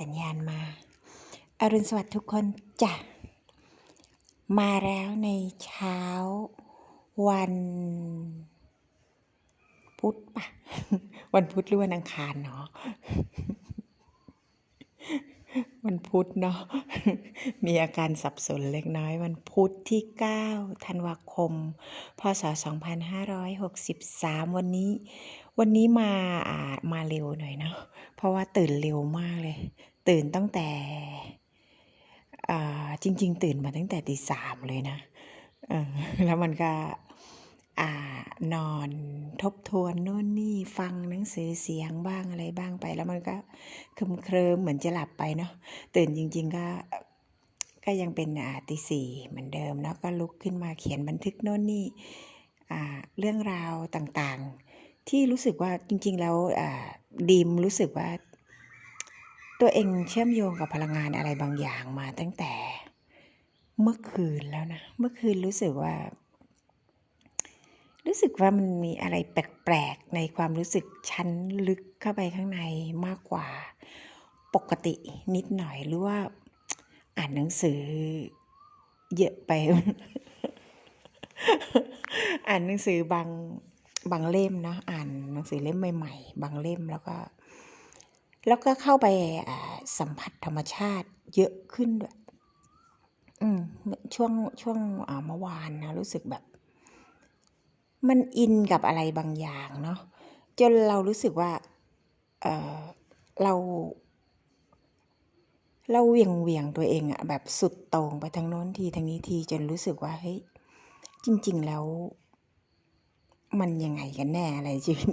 สัญญาณมา อรุณสวัสดิ์ทุกคนจ้ะ มาแล้วในเช้าวัน พุธปะวันพุธหรือวันอังคารเนาะวันพุธเนาะมีอาการสับสนเล็กน้อย วันพุธที่ 9 ธันวาคม พศ 2563 วันนี้ วันนี้มาอ่ามาเร็วหน่อยเนาะเพราะว่าตื่นเร็วมากเลย ตื่นตั้งแต่อ่าจริง ๆ ตื่นมาตั้งแต่ตีสามเลยนะเออแล้วมันก็อ่านอนทบทวนโน่นนี่ฟังหนังสือเสียงบ้างอะไรบ้างไป แล้วมันก็เคลิมเคลิมเหมือนจะหลับไปเนาะตื่นจริง ๆ ก็ก็ยังเป็นอ่าตีสี่เหมือนเดิมเนาะก็ลุกขึ้นมาเขียนบันทึกโน่นนี่อ่าเรื่องราวต่างๆ ที่รู้สึกว่าจริง ๆ แล้วอ่าดีมรู้สึกว่า ตัวเองเชื่อมโยงกับพลังงานอะไรบางอย่างมาตั้งแต่เมื่อคืนแล้วนะ เมื่อคืนรู้สึกว่า รู้สึกว่ามันมีอะไรแปลกๆ ในความรู้สึกชั้นลึกเข้าไปข้างในมากกว่าปกตินิดหน่อยหรือว่าอ่านหนังสือเยอะไป อ่านหนังสือบาง บางเล่มนะอ่านหนังสือเล่มใหม่ ๆ บางเล่มแล้วก็ แล้วก็เข้าไปสัมผัสธรรมชาติเยอะขึ้นด้วยอืมช่วงช่วงเมื่อวานนะรู้สึกแบบ มันอินกับอะไรบางอย่างเนาะจนเรารู้สึกว่า เออเรา เราเวียงเวียงตัวเองอะแบบสุดโต่งไปทางโน้นทีทางนี้ทีจนรู้สึกว่าเฮ้ยจริง ๆ แล้ว มันยังไงกันแน่อะไรชีวิต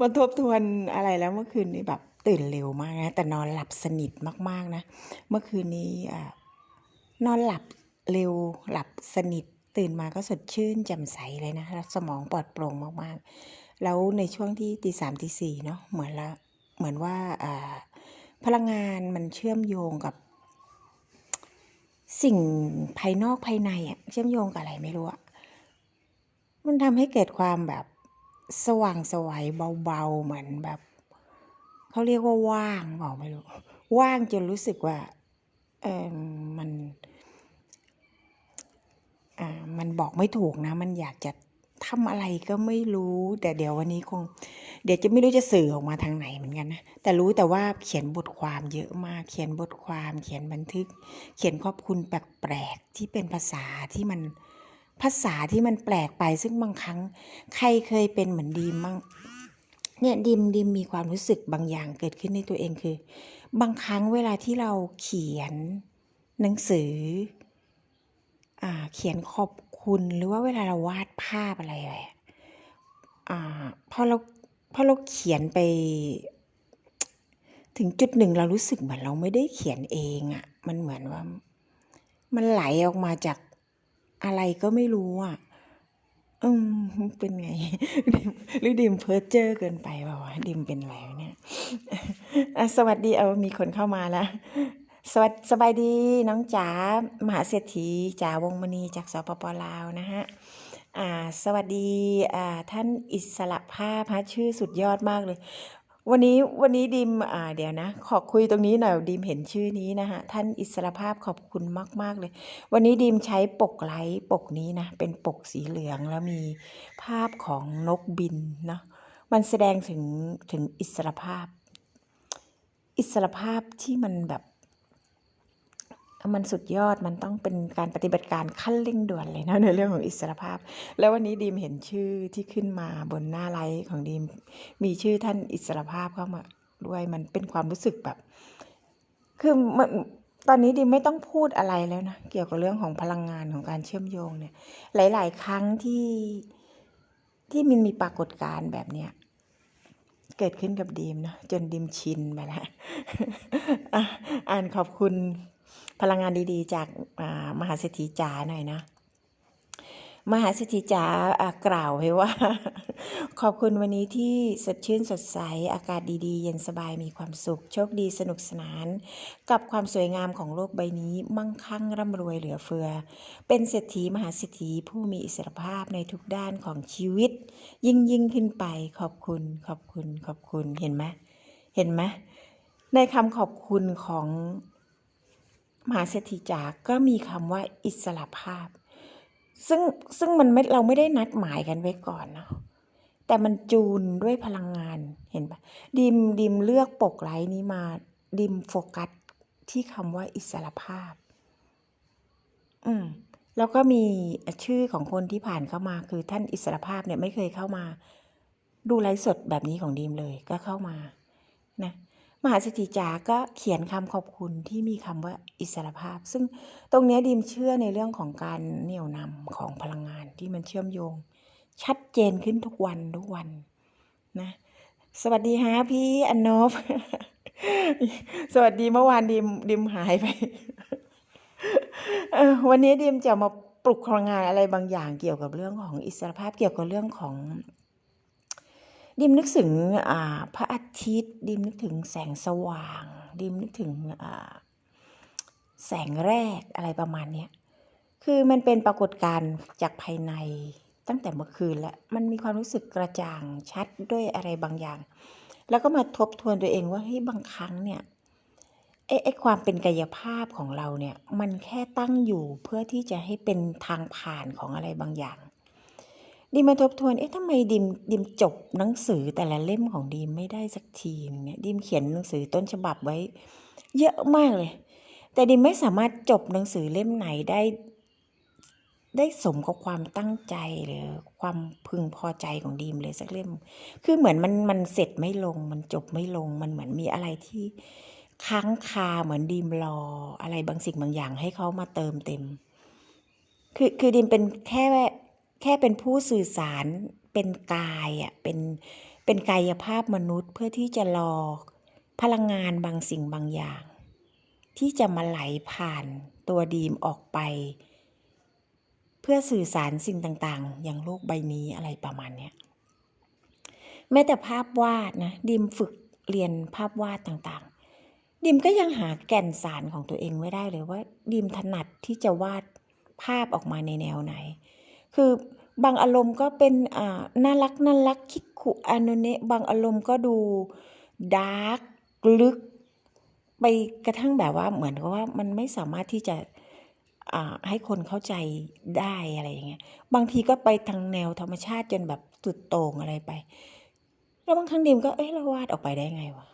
มาทบทวนอะไรแล้วเมื่อคืนนี้แบบตื่นเร็วมากนะ แต่นอนหลับสนิทมากๆนะ เมื่อคืนนี้นอนหลับเร็วหลับสนิท ตื่นมาก็สดชื่นแจ่มใสเลยนะสมองปลอดโปร่งมากๆ แล้วในช่วงที่ตีสามตีสี่เนาะเหมือนละเหมือนว่าอ่าพลังงานมันเชื่อมโยงกับ สิ่งภายนอกภายในอะเชื่อมโยงกับอะไรไม่รู้อะ มันทำให้เกิดความแบบสว่างไสวัยเบาๆเหมือนแบบเขาเรียกว่าว่างบอกไม่รู้ ว่างจนรู้สึกว่าเออมันอ่ามันบอกไม่ถูกนะ มันอยากจะทำอะไรก็ไม่รู้ แต่เดี๋ยววันนี้คง เดี๋ยวจะไม่รู้จะสื่อออกมาทางไหนเหมือนกันนะ แต่รู้แต่ว่าเขียนบทความเยอะมาก เขียนบทความ เขียนบันทึก เขียนขอบคุณแปลกๆที่เป็นภาษาที่มัน ภาษาที่มันแปลกไปซึ่งบางครั้ง ใครเคยเป็นเหมือนดีมมั่งเนี่ยดิมดิมมีความรู้สึกบางอย่างเกิดขึ้นในตัวเองคือ บางครั้งเวลาที่เราเขียนหนังสืออ่าเขียนขอบคุณหรือว่าเวลาเราวาดภาพอะไรไปอะอ่าพอเราพอเราเขียนไป ถึงจุดหนึ่งเรารู้สึกเหมือนเราไม่ได้เขียนเองอะ่ะมันเหมือนว่า มันไหลออกมาจาก อะไรก็ไม่รู้อะอืมเป็นไงดิมหรือดิมเพ้อเจ้อเกินไปเปล่าวะดิมเป็นอะไรวเนี่ยสวัสดีเอามีคนเข้ามาแล้วสวัสสบายดีน้องจ๋ามหาเศรษฐีจ๋าวงมณีจากสปปลาวนะฮะอ่าสวัสดีอ่าท่านอิสระภาพฮะชื่อสุดยอดมากเลย วันนี้วันนี้ดิมอ่าเดี๋ยวนะ ขอคุยตรงนี้หน่อยดิมเห็นชื่อนี้นะฮะท่านอิสรภาพขอบคุณมาก ๆ เลย วันนี้ดิมใช้ปกไลท์ปกนี้นะ เป็นปกสีเหลืองแล้วมีภาพของนกบินเนาะมันแสดงถึงถึงอิสรภาพ อิสรภาพที่มันแบบ มันสุดยอดมันต้องเป็นการปฏิบัติการขั้นเร่งด่วนเลยนะในเรื่องของอิสรภาพ แล้ววันนี้ดีมเห็นชื่อที่ขึ้นมาบนหน้าไลฟ์ของดีมมีชื่อท่านอิสรภาพเข้ามาด้วยมันเป็นความรู้สึกแบบ คือมันตอนนี้ดิมไม่ต้องพูดอะไรแล้วนะ เกี่ยวกับเรื่องของพลังงานของการเชื่อมโยงเนี่ย หลาย ๆ ครั้งที่ที่มันมีปรากฏการณ์แบบเนี้ยเกิดขึ้นกับดีมเนาะจนดีมชินไปแล้วอะอ่านขอบคุณ พลังงานดีๆ จากมหาเศรษฐีจ๋าหน่อยนะ มหาเศรษฐีจ๋ากล่าวไว้ว่า ขอบคุณวันนี้ที่สดชื่นสดใส อากาศดีๆ เย็นสบายมีความสุข โชคดีสนุกสนาน กับความสวยงามของโลกใบนี้ มั่งคั่งร่ำรวยเหลือเฟือ เป็นเศรษฐีมหาเศรษฐีผู้มีอิสรภาพในทุกด้านของชีวิต ยิ่งยิ่งขึ้นไป ขอบคุณ ขอบคุณ ขอบคุณเห็นไหมเห็นไหมในคำขอบคุณของ มหาเศรษฐีจ๋าก็มีคำว่าอิสระภาพ ซึ่งซึ่งมันไม่เราไม่ได้นัดหมายกันไว้ก่อนเนาะแต่มันจูนด้วยพลังงานเห็นปะดิมดิมเลือกปกไลน์นี้มาดิมโฟกัสที่คำว่าอิสระภาพ อืมแล้วก็มีชื่อของคนที่ผ่านเข้ามาคือท่านอิสระภาพเนี่ยไม่เคยเข้ามา ดูไลฟ์สดแบบนี้ของดีมเลยก็เข้ามานะ มหาเศรษฐีจ๋าก็เขียนคำขอบคุณที่มีคำว่าอิสรภาพ ซึ่งตรงนี้ดีมเชื่อในเรื่องของการเหนี่ยวนำของพลังงานที่มันเชื่อมโยง ชัดเจนขึ้นทุกวันทุกวันนะสวัสดีฮะพี่อันนบสวัสดีเมื่อวานดิมดิมหายไปวันนี้ดิมจะมาปลุกพลังงานอะไรบางอย่างเกี่ยวกับเรื่องของอิสรภาพเกี่ยวกับเรื่องของ ดิมนึกถึงพระอาทิตย์ ดิมนึกถึงแสงสว่าง ดิมนึกถึงแสงแรกอะไรประมาณนี้คือมันเป็นปรากฏการณ์จากภายในตั้งแต่เมื่อคืนแล้วมันมีความรู้สึกกระจ่างชัดด้วยอะไรบางอย่าง แล้วก็มาทบทวนตัวเองว่าเฮ้ยบางครั้งเนี่ยไอ้ไอ้ความเป็นกายภาพของเราเนี่ย มันแค่ตั้งอยู่เพื่อที่จะให้เป็นทางผ่านของอะไรบางอย่าง ดิมมาทบทวน เอ๊ะทำไมดิมดิมจบหนังสือแต่ละเล่มของดิมไม่ได้สักทีนึงเนี่ย ดิมเขียนหนังสือต้นฉบับไว้ เยอะมากเลย แต่ดิมไม่สามารถจบหนังสือเล่มไหนได้ ได้สมกับความตั้งใจหรือความพึงพอใจของดีมเลยสักเล่ม คือเหมือนมันมันเสร็จไม่ลง มันจบไม่ลง มันเหมือนมีอะไรที่ค้างคาเหมือนดีมรอ อะไรบางสิ่งบางอย่างให้เขามาเติมเต็ม คือคือดิมเป็นแค่ แค่เป็นผู้สื่อสารเป็นกายอะเป็นเป็นกายภาพมนุษย์เพื่อที่จะรอพลังงานบางสิ่งบางอย่าง ที่จะมาไหลผ่านตัวดีมออกไป เพื่อสื่อสารสิ่งต่างๆ อย่างโลกใบนี้อะไรประมาณเนี้ยแม้แต่ภาพวาดนะดิมฝึกเรียนภาพวาดต่างๆ ดิมก็ยังหาแก่นสารของตัวเองไม่ได้เลยว่า ดิมถนัดที่จะวาดภาพออกมาในแนวไหน คือบางอารมณ์ก็เป็นอ่าน่ารักน่ารักคิกคุอานุเนะบางอารมณ์ก็ดูดาร์กลึก ไปกระทั่งแบบว่าเหมือนกับว่ามันไม่สามารถที่จะให้คนเข้าใจได้อะไรอย่างเงี้ย บางทีก็ไปทางแนวธรรมชาติจนแบบสุดโต่งอะไรไป แล้วบางครั้งดิมก็เอ๊ะเราวาดออกไปได้ไงวะ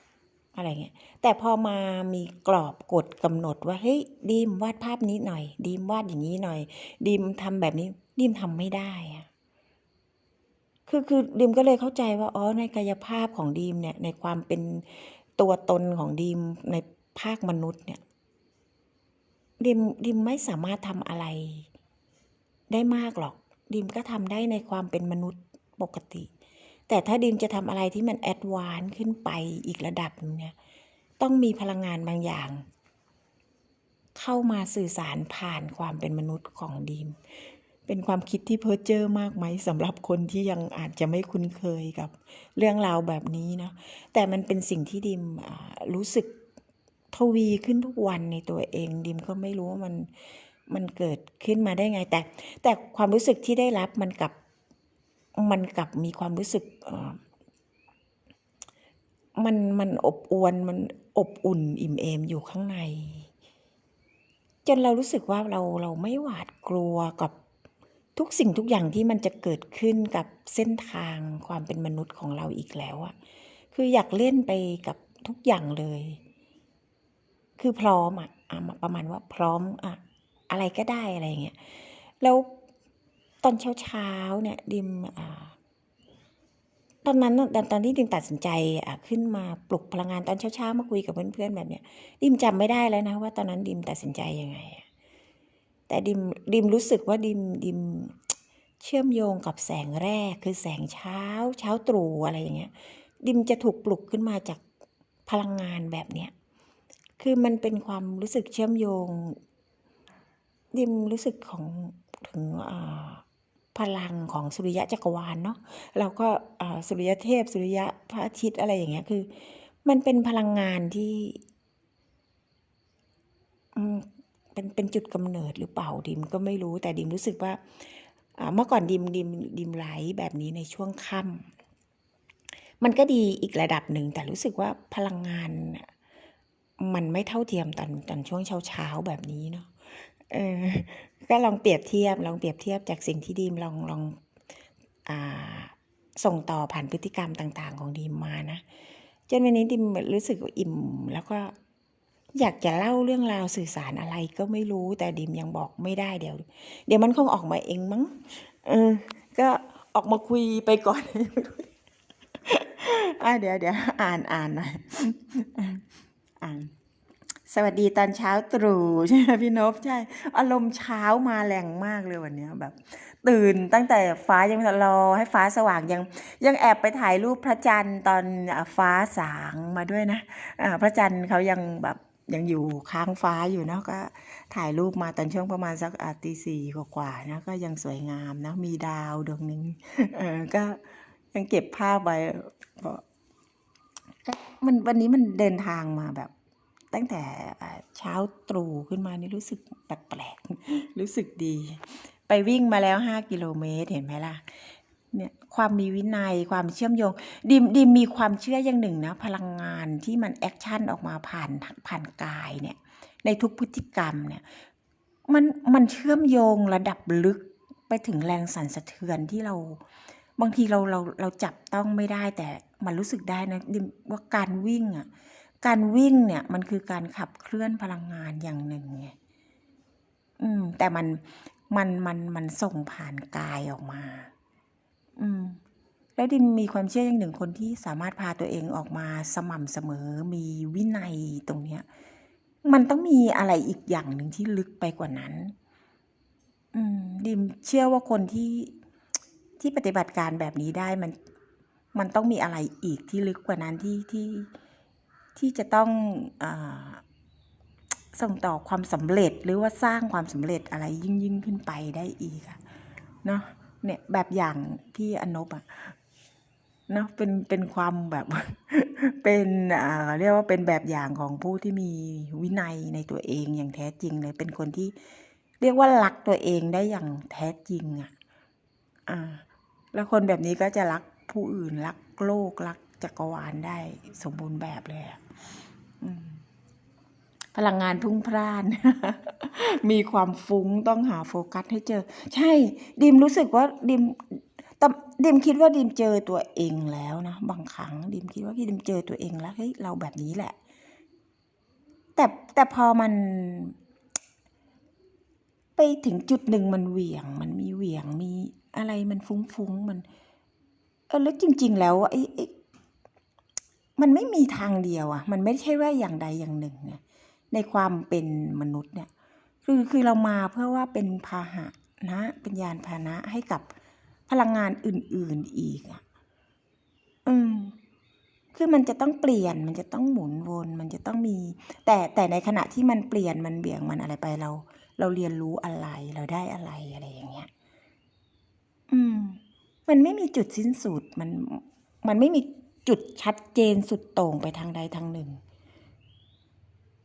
อะไรเงี้ยแต่พอมามีกรอบกฎกำหนดว่าเฮ้ยดิมวาดภาพนี้หน่อยดิมวาดอย่างนี้หน่อยดิมทำแบบนี้ดิมทำไม่ได้อะคือคือดิมก็เลยเข้าใจว่าอ๋อในกายภาพของดิมเนี่ยในความเป็นตัวตนของดิมในภาคมนุษย์เนี่ยดิมดิมไม่สามารถทำอะไร ได้มากหรอก ดิมก็ทำได้ในความเป็นมนุษย์ปกติ แต่ถ้าดิมจะทำอะไรที่มันแอดวานซ์ขึ้นไปอีกระดับนึงเนี่ยต้องมีพลังงานบางอย่าง เข้ามาสื่อสารผ่านความเป็นมนุษย์ของดิม เป็นความคิดที่เพ้อเจ้อมากไหมสำหรับคนที่ยังอาจจะไม่คุ้นเคยกับเรื่องราวแบบนี้นะแต่มันเป็นสิ่งที่ดิมรู้สึกทวีขึ้นทุกวันในตัวเอง ดิมก็ไม่รู้ว่ามันมันเกิดขึ้นมาได้ไงแต่ แต่ความรู้สึกที่ได้รับมันกับ มันกลับมีความรู้สึกมันมันอบอวนมันอบอุ่นอิ่มเอมอยู่ข้างใน จนเรารู้สึกว่าเราเราไม่หวาดกลัวกับทุกสิ่งทุกอย่างที่มันจะเกิดขึ้นกับเส้นทางความเป็นมนุษย์ของเราอีกแล้วอะคืออยากเล่นไปกับทุกอย่างเลย คือพร้อมอะประมาณว่าพร้อมอะอะไรก็ได้อะไรเงี้ยแล้ว ตอนเช้าเช้าเนี่ยดิมอ่าตอนนั้นตอนตอนที่ดิมตัดสินใจอะขึ้นมาปลุกพลังงานตอนเช้าเช้ามาคุยกับเพื่อนๆแบบเนี้ยดิมจำไม่ได้แล้วนะว่าตอนนั้นดิมตัดสินใจยังไงแต่ดิมดิมรู้สึกว่าดิมดิมเชื่อมโยงกับแสงแรกคือแสงเช้า เช้าตรู่อะไรอย่างเงี้ย ดิมจะถูกปลุกขึ้นมาจากพลังงานแบบเนี้ยคือมันเป็นความรู้สึกเชื่อมโยง ดิมรู้สึกของถึงอ่า พลังของสุริยะจักรวาลเนาะแล้วก็สุริยเทพสุริยะพระอาทิตย์อะไรอย่างเงี้ยคือ มันเป็นพลังงานที่เป็นเป็นจุดกำเนิดหรือเปล่าดิมก็ไม่รู้แต่ดิมรู้สึกว่าเมื่อก่อนดิมดิมดิมไหลแบบนี้ในช่วงค่ำมันก็ดีอีกระดับหนึ่งแต่รู้สึกว่าพลังงานมันไม่เท่าเทียมตอนตอนช่วงเช้าเช้าแบบนี้เนาะเออ ก็ลองเปรียบเทียบลองเปรียบเทียบจากสิ่งที่ดีมลองลองอส่งต่อผ่านพฤติกรรมต่าง ๆ ของดีมมานะจนวันนี้ดิมรู้สึกอิ่ม แล้วก็อยากจะเล่าเรื่องราวสื่อสารอะไรก็ไม่รู้แต่ดิมยังบอกไม่ได้เดี๋ยว เดี๋ยวมันคงออกมาเองมั้งเออก็ออกมาคุยไปก่อนอะเดี๋ยวเดี๋ยวอ่านอ่านหน่อยอ่าน สวัสดีตอนเช้าตรู่ใช่ไหมพี่นพใช่ อารมณ์เช้ามาแรงมากเลยวันนี้แบบ ตื่นตั้งแต่ฟ้ายังรอให้ฟ้าสว่างยัง ยังแอบไปถ่ายรูปพระจันทร์ตอนฟ้าสางมาด้วยนะพระจันทร์เขายังแบบยังอยู่ค้างฟ้าอยู่เนาะก็ถ่ายรูปมาตอนช่วงประมาณสักตีสี่กว่าๆนะก็ยังสวยงามนะมีดาวดวงหนึ่งเออก็ยังเก็บภาพไว้เพราะก็มันวันนี้มันเดินทางมาแบบ ตั้งแต่เช้าตรู่ขึ้นมานี่รู้สึกแปลกๆรู้สึกดี ไปวิ่งมาแล้วห้ากิโลเมตรเห็นไหมล่ะเนี่ยความมีวินัยความเชื่อมโยงดิมดิมมีความเชื่ออย่างหนึ่งนะ พลังงานที่มันแอคชั่นออกมาผ่านผ่านกายเนี่ยในทุกพฤติกรรมเนี่ยมันมันเชื่อมโยงระดับลึกไปถึงแรงสั่นสะเทือนที่เราบางทีเราเราเราจับต้องไม่ได้แต่มันรู้สึกได้นะดิมว่าการวิ่งอะ การวิ่งเนี่ยมันคือการขับเคลื่อนพลังงานอย่างหนึ่งไงอืม แต่มันมันมันมันส่งผ่านกายออกมา อืม แล้วดิมมีความเชื่ออย่างหนึ่งคนที่สามารถพาตัวเองออกมาสม่ำเสมอมีวินัยตรงเนี้ย มันต้องมีอะไรอีกอย่างหนึ่งที่ลึกไปกว่านั้น อืม ดิมเชื่อว่าคนที่ที่ปฏิบัติการแบบนี้ได้มัน มันต้องมีอะไรอีกที่ลึกกว่านั้นที่ที่ ที่จะต้องอส่งต่อความสำเร็จหรือว่าสร้างความสำเร็จอะไรยิ่งยิ่งขึ้นไปได้อีกอะเนาะเนี่ยแบบอย่างพี่อนบอะเนาะเป็นเป็นความแบบเป็นอ่าเรียกว่าเป็นแบบอย่างของผู้ที่มีวินัยในตัวเองอย่างแท้จริงเลยเป็นคนที่เรียกว่ารักตัวเองได้อย่างแท้จริงอะอ่าแล้วคนแบบนี้ก็จะรักผู้อื่นรักโลกรัก จักรวาลได้สมบูรณ์แบบเลยพลังงานพุ่งพล่าน มีความฟุ้งต้องหาโฟกัสให้เจอ ใช่ ดิมรู้สึกว่าดิมแต่ดิมคิดว่าดิมเจอตัวเองแล้วนะบางครั้งดิมคิดว่าดิมเจอตัวเองแล้วเฮ้ยเราแบบนี้แหละ แต่แต่พอมัน ไปถึงจุดหนึ่งมันเหวี่ยง มันมีเหวี่ยงมีอะไรมันฟุ้งๆมัน เออแล้วจริง ๆ แล้วไอ้ไอ้ มันไม่มีทางเดียวอะมันไม่ใช่ว่าอย่างใดอย่างหนึ่งเนี่ย ในความเป็นมนุษย์เนี่ย คือคือเรามาเพื่อว่าเป็นพาหะนะเป็นยานพาหนะให้กับพลังงานอื่น ๆอีกอะอืม คือมันจะต้องเปลี่ยน มันจะต้องหมุนวน มันจะต้องมี แต่แต่ในขณะที่มันเปลี่ยนมันเบี่ยงมันอะไรไปเรา เราเรียนรู้อะไรเราได้อะไรอะไรอย่างเงี้ย อืม มันไม่มีจุดสิ้นสุดมัน มันไม่มี จุดชัดเจนสุดโต่งไปทางใดทางหนึ่ง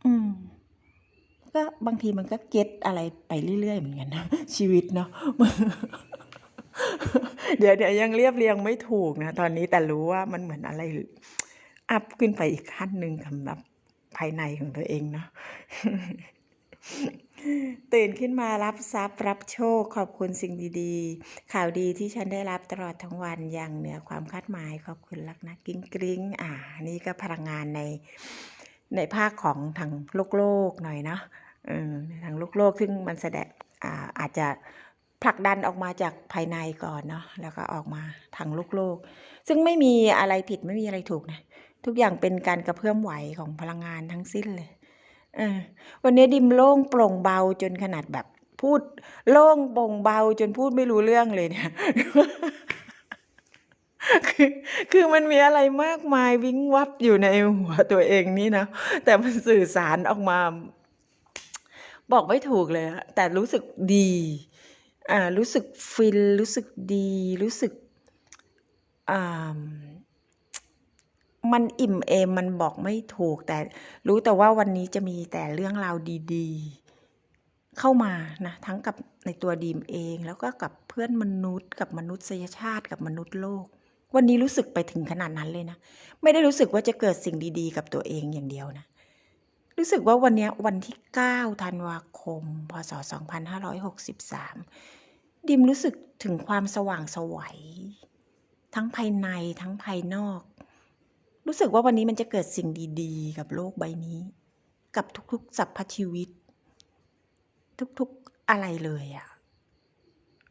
อืม ก็บางทีมันก็เก็ตอะไรไปเรื่อยๆเหมือนกันนะชีวิตเนาะเดี๋ยวเดี๋ยวยังเรียบเรียงไม่ถูกนะตอนนี้แต่รู้ว่ามันเหมือนอะไร อัพขึ้นไปอีกขั้นหนึ่งสำหรับภายในของตัวเองเนาะ ตื่นขึ้นมารับทรัพย์รับโชคขอบคุณสิ่งดีๆ ข่าวดีที่ฉันได้รับตลอดทั้งวันอย่างเหนือความคาดหมายขอบคุณลักนะกิ้งกริ้งอ่า นี่ก็พลังงานในในภาคของทางโลกโลกหน่อยเนาะเออทางโลกโลกซึ่งมันแสดงอ่าอาจจะผลักดันออกมาจากภายในก่อนเนาะแล้วก็ออกมาทางโลกโลก ซึ่งไม่มีอะไรผิดไม่มีอะไรถูกนะ ทุกอย่างเป็นการกระเพื่อมไหวของพลังงานทั้งสิ้นเลย วันนี้ดิมโล่งโปร่งเบาจนขนาดแบบพูดโล่งโปร่งเบาจนพูดไม่รู้เรื่องเลยเนี่ยคือคือมันมีอะไรมากมายวิ้งวับอยู่ในหัวตัวเองนี่นะ แต่มันสื่อสารออกมา บอกไม่ถูกเลย แต่รู้สึกดี อ่า รู้สึกฟิน รู้สึกดี รู้สึกอ่า มันอิ่มเอมมันบอกไม่ถูก แต่รู้แต่ว่าวันนี้จะมีแต่เรื่องราวดีๆ เข้ามานะทั้งกับในตัวดีมเอง แล้วก็กับเพื่อนมนุษย์ กับมนุษยชาติกับมนุษย์โลก วันนี้รู้สึกไปถึงขนาดนั้นเลยนะ ไม่ได้รู้สึกว่าจะเกิดสิ่งดีๆ กับตัวเองอย่างเดียวนะ รู้สึกว่าวันนี้วันที่ 9 ธันวาคม พศ 2563 ดิมรู้สึกถึงความสว่างไสวัยทั้งภายในทั้งภายนอก รู้สึกว่าวันนี้มันจะเกิดสิ่งดีๆ กับโลกใบนี้ กับทุกๆสรรพชีวิต ทุกๆอะไรเลยอะ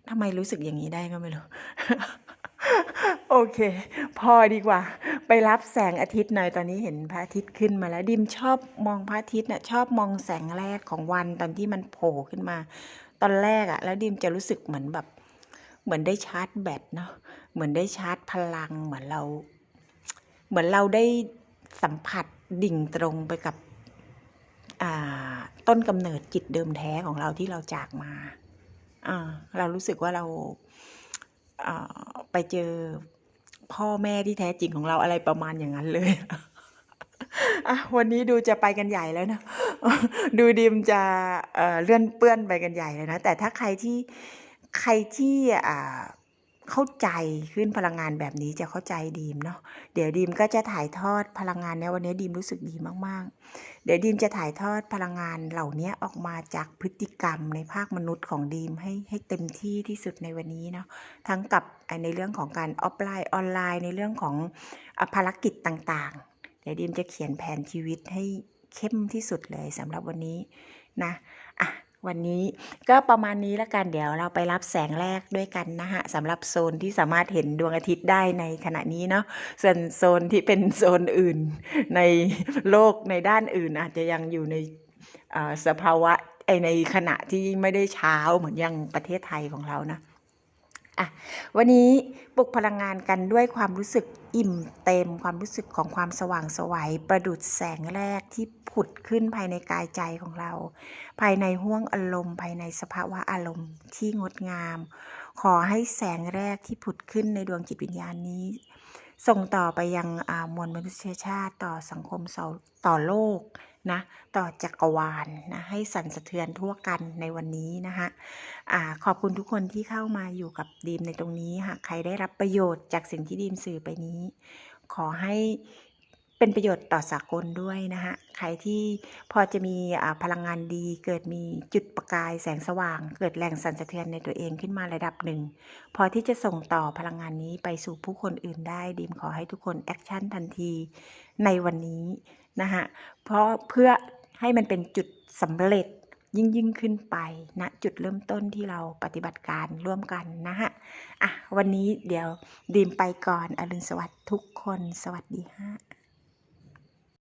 ทำไมรู้สึกอย่างนี้ได้ก็ไม่รู้ โอเค พอดีกว่า ไปรับแสงอาทิตย์หน่อยตอนนี้เห็นพระอาทิตย์ขึ้นมาแล้ว ดิมชอบมองพระอาทิตย์น่ะชอบมองแสงแรกของวันตอนที่มันโผล่ขึ้นมา ตอนแรกอะแล้วดิมจะรู้สึกเหมือนแบบ เหมือนได้ชาร์จแบตเนาะเหมือนได้ชาร์จพลังเหมือนเรา เหมือนเราได้สัมผัสดิ่งตรงไปกับต้นกำเนิดจิตเดิมแท้ของเราที่เราจากมาเรารู้สึกว่าเราไปเจอพ่อแม่ที่แท้จริงของเราอะไรประมาณอย่างนั้นเลยวันนี้ดูจะไปกันใหญ่แล้วนะ ดูดิมจะเเลื่อนเปื้อนไปกันใหญ่เลยนะ แต่ถ้าใครที่ใครที่ เข้าใจขึ้นพลังงานแบบนี้จะเข้าใจดีมเนาะเดี๋ยวดีมก็จะถ่ายทอดพลังงานเนี้ยวันนี้ดีมรู้สึกดีมากๆ เดี๋ยวดีมจะถ่ายทอดพลังงานเหล่านี้ออกมาจากพฤติกรรมในภาคมนุษย์ของดีมให้ให้เต็มที่ที่สุดในวันนี้เนาะทั้งกับในเรื่องของการออฟไลน์ออนไลน์ในเรื่องของภารกิจต่างๆ เดี๋ยวดีมจะเขียนแผนชีวิตให้เข้มที่สุดเลยสำหรับวันนี้นะอะ วันนี้ก็ประมาณนี้แล้วกันเดี๋ยวเราไปรับแสงแรกด้วยกันนะฮะสำหรับโซนที่สามารถเห็นดวงอาทิตย์ได้ในขณะนี้เนาะส่วนโซนที่เป็นโซนอื่นในโลกในด้านอื่นอาจจะยังอยู่ในอ่อสภาวะในขณะที่ไม่ได้เช้าเหมือนอย่างประเทศไทยของเรานะ อะวันนี้ปลุกพลังงานกันด้วยความรู้สึกอิ่มเต็มความรู้สึกของความสว่างสวัยประดุดแสงแรกที่ผุดขึ้นภายในกายใจของเรา ภายในห้วงอารมณ์ ภายในสภาวะอารมณ์ที่งดงาม ขอให้แสงแรกที่ผุดขึ้นในดวงจิตวิญญาณนี้ ส่งต่อไปยังมวลมนุษยชาติต่อสังคมต่อโลก นะต่อจักรวาลนะให้สั่นสะเทือนทั่วกันในวันนี้นะคะอ่าขอบคุณทุกคนที่เข้ามาอยู่กับดีมในตรงนี้หากใครได้รับประโยชน์จากสิ่งที่ดีมสื่อไปนี้ ขอให้เป็นประโยชน์ต่อสากลด้วยนะคะใครที่พอจะมีพลังงานดี เกิดมีจุดประกายแสงสว่าง เกิดแรงสั่นสะเทือนในตัวเองขึ้นมาระดับหนึ่ง พอที่จะส่งต่อพลังงานนี้ไปสู่ผู้คนอื่นได้ดีมขอให้ทุกคนแอคชั่นทันทีในวันนี้ นะคะเพราะเพื่อให้มันเป็นจุดสำเร็จยิ่งยิ่งขึ้นไปณนะจุดเริ่มต้นที่เราปฏิบัติการร่วมกันนะฮะอะวันนี้เดี๋ยวดีมไปก่อนอรุณสวัสดิ์ทุกคน สวัสดีฮะ